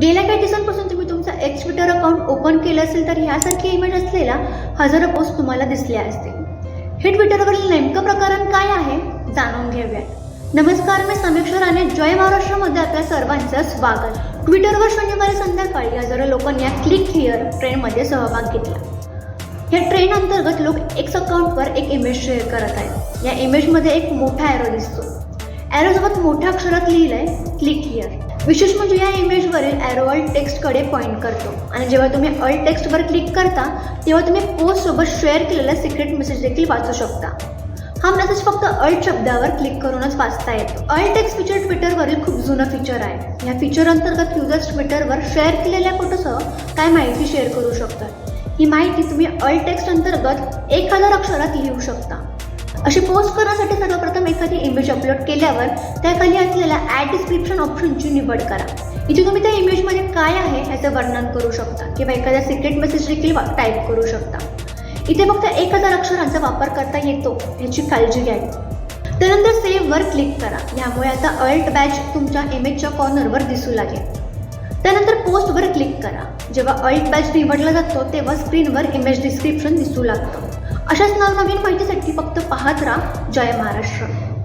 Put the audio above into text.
गेल्या काही दिवसांपासून तुम्ही तुमचा एक्स ट्विटर अकाउंट ओपन केलं असेल तर ह्यासारखे इमेज असलेला हजारो पोस्ट तुम्हाला दिसल्या असतील. हे ट्विटरवरील नेमकं प्रकरण काय आहे जाणून घेऊया नमस्कार मी समीक्षा राणे जय महाराष्ट्रामध्ये आपल्या सर्वांचं स्वागत. ट्विटरवर शनिवारी संध्याकाळी हजारो लोकांनी या क्लिक हिअर ट्रेंडमध्ये सहभाग घेतला. या ट्रेंड अंतर्गत लोक एक्स अकाउंटवर एक इमेज शेअर करत आहेत. या इमेजमध्ये एक मोठा ॲरो दिसतो. ॲरोसोबत मोठ्या अक्षरात लिहिलं आहे क्लिक हिअर विशेष म्हणजे या इमेजवरील ॲरो अल्ट टेक्स्टकडे पॉईंट करतो. आणि जेव्हा तुम्ही अल्ट टेक्स्टवर क्लिक करता तेव्हा तुम्ही पोस्टसोबत शेअर केलेला सिक्रेट मेसेज देखील वाचू शकता. हा मेसेज फक्त अल्ट शब्दावर क्लिक करूनच वाचता येतो. अल्ट टेक्स्ट फीचर ट्विटरवरील खूप जुनं फीचर आहे. या फीचर अंतर्गत युजर्स ट्विटरवर शेअर केलेल्या फोटोसह काय माहिती शेअर करू शकतात? ही माहिती तुम्ही अल्ट टेक्स्ट अंतर्गत एक हजार अक्षरात लिहू शकता. अशी पोस्ट करण्यासाठी सर्वप्रथम एखादी इमेज अपलोड केल्यावर त्याखाली असलेल्या ॲड डिस्क्रिप्शन ऑप्शनची निवड करा. इथे तुम्ही त्या इमेजमध्ये काय आहे ह्याचं वर्णन करू शकता किंवा एखादा सिक्रेट मेसेज देखील टाईप करू शकता. इथे फक्त एक हजार अक्षरांचा वापर करता येतो याची काळजी घ्यावी त्यानंतर सेव्हवर क्लिक करा. यामुळे आता अल्ट बॅच तुमच्या इमेजच्या कॉर्नरवर दिसू लागेल. त्यानंतर पोस्टवर क्लिक करा. जेव्हा अल्ट बॅच निवडला जातो तेव्हा स्क्रीनवर इमेज डिस्क्रिप्शन दिसू लागतं. अशाच नवनवीन माहितीसाठी फक्त पाहत राहा जय महाराष्ट्र.